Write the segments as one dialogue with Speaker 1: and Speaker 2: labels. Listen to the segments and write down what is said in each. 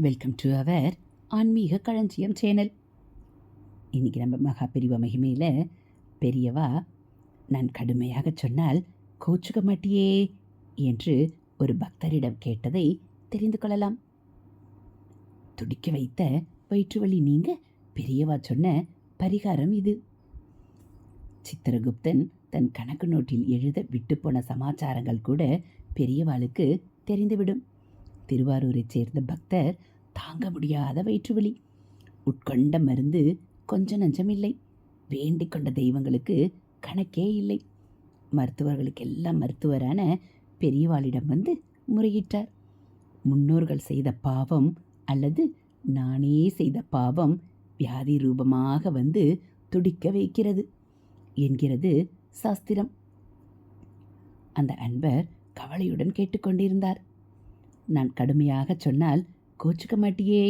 Speaker 1: Welcome to our ஆன்மீக களஞ்சியம் channel. இன்றைக்கி நம்ம மகா பெரியவா மகிமையில் பெரியவா நான் கடுமையாக சொன்னால் கோச்சுக்க மாட்டியே என்று ஒரு பக்தரிடம் கேட்டதை தெரிந்து கொள்ளலாம். துடிக்க வைத்த வயிற்று வலி நீங்க பெரியவா சொன்ன பரிகாரம் இது. சித்திரகுப்தன் தன் கணக்கு நோட்டில் எழுத விட்டுப்போன சமாச்சாரங்கள் கூட பெரியவாளுக்கு தெரிந்துவிடும். திருவாரூரைச் சேர்ந்த பக்தர் தாங்க முடியாத வயிற்றுவலி. உட்கொண்ட மருந்து கொஞ்ச நஞ்சம் இல்லை வேண்டிக் கொண்ட தெய்வங்களுக்கு கணக்கே இல்லை. மருத்துவர்களுக்கெல்லாம் மருத்துவரான பெரியவாளிடம் வந்து முறையிட்டார். முன்னோர்கள் செய்த பாவம் அல்லது நானே செய்த பாவம் வியாதி ரூபமாக வந்து துடிக்க வைக்கிறது என்கிறது சாஸ்திரம். அந்த அன்பர் கவலையுடன் கேட்டுக்கொண்டிருந்தார் நான் கடுமையாக சொன்னால் கோச்சுக்க மாட்டியே?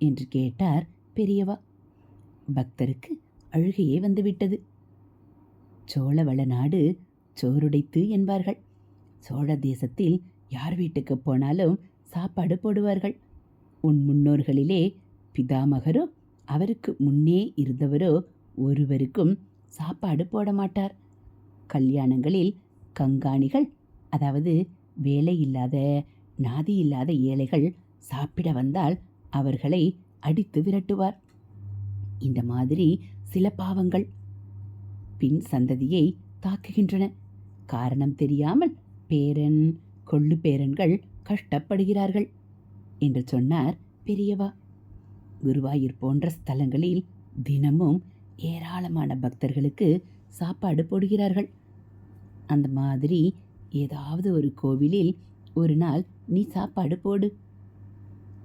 Speaker 1: என்று கேட்டார் பெரியவா. பக்தருக்கு அழுகையே வந்துவிட்டது. சோழவள நாடு சோறுடைத்து என்பார்கள். சோழ தேசத்தில் யார் வீட்டுக்கு போனாலும் சாப்பாடு போடுவார்கள். உன் முன்னோர்களிலே பிதாமகரோ அவருக்கு முன்னே இருந்தவரோ ஒருவருக்கும் சாப்பாடு போட மாட்டார். கல்யாணங்களில் கங்காணிகள் அதாவது வேலை இல்லாத நாதி இல்லாத ஏழைகள் சாப்பிட வந்தால் அவர்களை அடித்து விரட்டுவார். இந்த மாதிரி சில பாவங்கள் பின் சந்ததியை தாக்குகின்றன. காரணம் தெரியாமல் பேரன் கொள்ளு பேரன்கள் கஷ்டப்படுகிறார்கள் என்று சொன்னார் பெரியவா. குருவாயூர் போன்ற ஸ்தலங்களில் தினமும் ஏராளமான பக்தர்களுக்கு சாப்பாடு போடுகிறார்கள். அந்த மாதிரி ஏதாவது ஒரு கோவிலில் ஒரு நாள் நீ சாப்பாடு போடு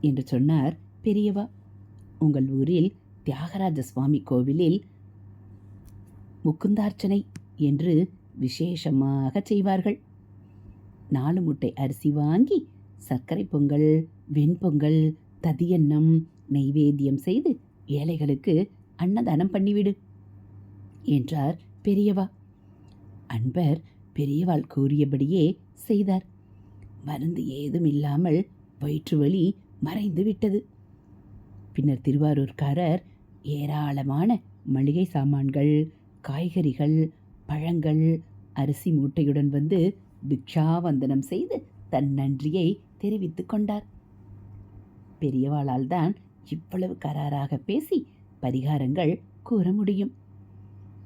Speaker 1: என்று சொன்னார் பெரியவா. உங்கள் ஊரில் தியாகராஜ சுவாமி கோவிலில் முக்குந்தார்ச்சனை என்று விசேஷமாக செய்வார்கள். நாலு முட்டை அரிசி வாங்கி சர்க்கரை பொங்கல் வெண்பொங்கல் ததியன்னம் நெய்வேத்தியம் செய்து ஏழைகளுக்கு அன்னதானம் பண்ணிவிடு என்றார் பெரியவா. அன்பர் பெரியவாள் கூறியபடியே செய்தார். மருந்து ஏதும் இல்லாமல் வயிற்று வலி மறைந்து விட்டது பின்னர் திருவாரூர்காரர் ஏராளமான மளிகை சாமான்கள் காய்கறிகள் பழங்கள் அரிசி மூட்டையுடன் வந்து பிக்ஷாவந்தனம் செய்து தன் நன்றியை தெரிவித்து கொண்டார். பெரியவாளால் தான் இவ்வளவு கராராக பேசி பரிகாரங்கள் கூற முடியும்.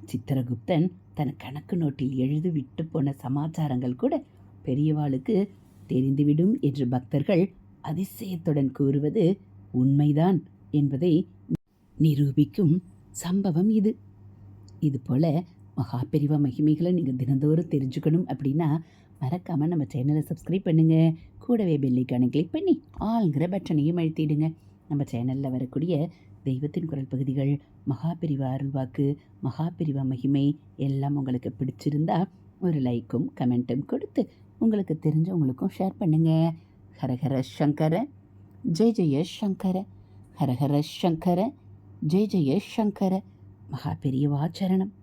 Speaker 1: சித்திரகுப்தன் தன் கணக்கு நோட்டில் எழுதி விட்டு போன சமாச்சாரங்கள் கூட பெரியவாளுக்கு தெரிந்துவிடும் என்று பக்தர்கள் அதிசயத்துடன் கூறுவது உண்மைதான் என்பதை நிரூபிக்கும் சம்பவம் இது. இது போல மகா மகிமைகளை நீங்கள் தினந்தோறும் தெரிஞ்சுக்கணும் அப்படின்னா மறக்காமல் நம்ம சேனலை சப்ஸ்கிரைப் பண்ணுங்கள் கூடவே பெல்லைக்கான கிளிக் பண்ணி ஆளுங்கிற பட்டனையும் அழுத்திடுங்க. நம்ம சேனலில் வரக்கூடிய தெய்வத்தின் குரல் பகுதிகள் மகா அருள்வாக்கு மகா மகிமை எல்லாம் உங்களுக்கு பிடிச்சிருந்தா ஒரு லைக்கும் கமெண்ட்டும் கொடுத்து உங்களுக்கு தெரிஞ்சவங்களுக்கும் ஷேர் பண்ணுங்கள் ஹரஹர சங்கர ஜெய் ஜெய சங்கர ஹரஹர சங்கர ஜெய் ஜெய சங்கர மகா பெரியவாச்சரணம்